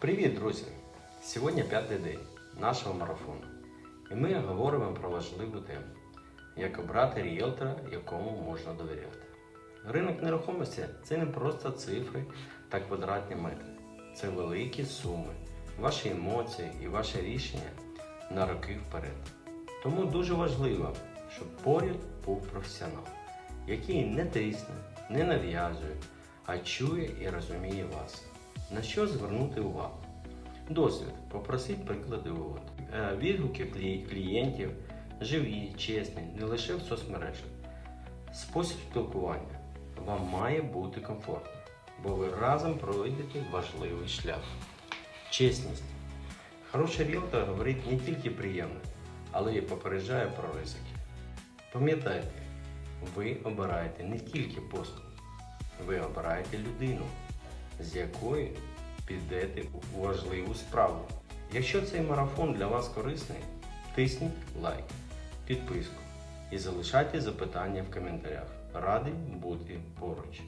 Привіт, друзі! Сьогодні п'ятий день нашого марафону. І ми говоримо про важливу тему, як обрати ріелтора, якому можна довіряти. Ринок нерухомості це не просто цифри та квадратні метри. Це великі суми, ваші емоції і ваші рішення на роки вперед. Тому дуже важливо, щоб поряд був професіонал, який не тисне, не нав'язує, а чує і розуміє вас. На що звернути увагу? Досвід. Попросіть приклади угод. Е, Відгуки клієнтів, живі, чесні, не лише в соцмережах. Спосіб спілкування. Вам має бути комфортно, бо ви разом пройдете важливий шлях. Чесність. Хороший ріелтор говорить не тільки приємне, але й попереджає про ризики. Пам'ятайте, ви обираєте не тільки послуг, ви обираєте людину, з якої підете у важливу справу. Якщо цей марафон для вас корисний, тисніть лайк, підписку і залишайте запитання в коментарях. Радий бути поруч.